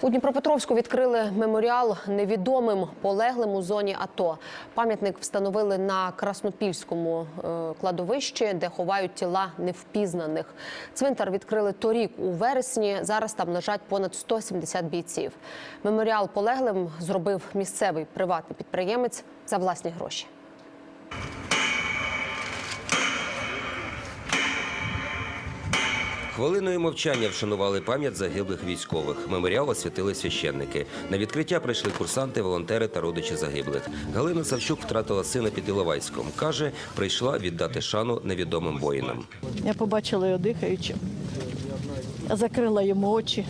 У Дніпропетровську відкрили меморіал невідомим полеглим у зоні АТО. Пам'ятник встановили на Краснопільському е, кладовищі, де ховають тіла невпізнаних. Цвинтар відкрили торік у вересні. Зараз там лежать понад 170 бійців. Меморіал полеглим зробив місцевий приватний підприємець за власні гроші. Хвилиною мовчання вшанували пам'ять загиблих військових. Меморіал освятили священники. На відкриття прийшли курсанти, волонтери та родичі загиблих. Галина Савчук втратила сина під Іловайськом. Каже, прийшла віддати шану невідомим воїнам. Я побачила його дихаючим. Закрила йому очі.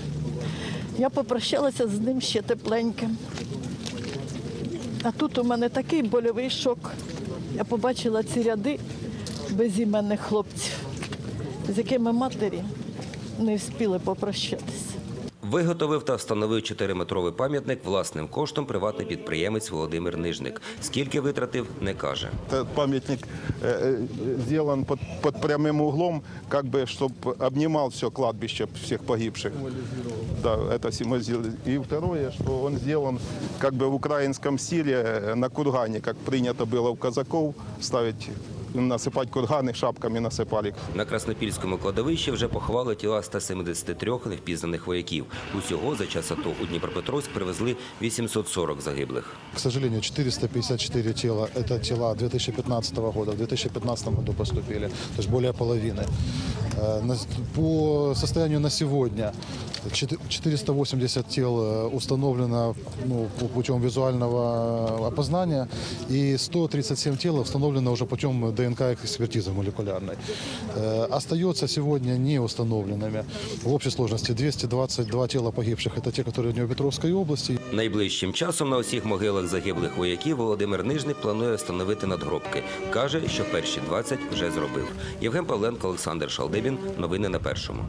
Я попрощалася з ним ще тепленьким. А тут у мене такий больовий шок. Я побачила ці ряди безіменних хлопців, з якими матері не встигли попрощатися. Виготовив та встановив 4-метровий пам'ятник власним коштом приватний підприємець Володимир Нижник. Скільки витратив, не каже. Этот памятник э, э, сделан под, под прямым углом, как бы, чтобы обнимал все кладбище всех погибших. Да, это символизирует. И второе, что он сделан как бы в украинском стиле э, на кургане, как принято было у казаков ставить, насыпать курганы, шапками насыпали. На Краснопільському кладовищі вже поховали тіла 173 невпізнаних вояків. Усього за час АТО у Дніпропетровськ привезли 840 загиблих. К сожалению, 454 тела – это тела 2015 года. В 2015 году поступили, то есть более половины. Э, на- По состоянию на сегодня чет- 480 тел э, установлено ну, по- путем визуального опознания и 137 тел установлено уже путем ДНК-экспертизы молекулярной. Э, Остается сегодня не установленными в общей сложности 222 тела погибших. Это те, которые в Днепропетровской области. Найближчим часом на усіх могилах загиблих вояків Володимир Нижник планує встановити надгробки. Каже, що перші 20 вже зробив. Євген Павленко, Олександр Шалдибін. Новини на першому.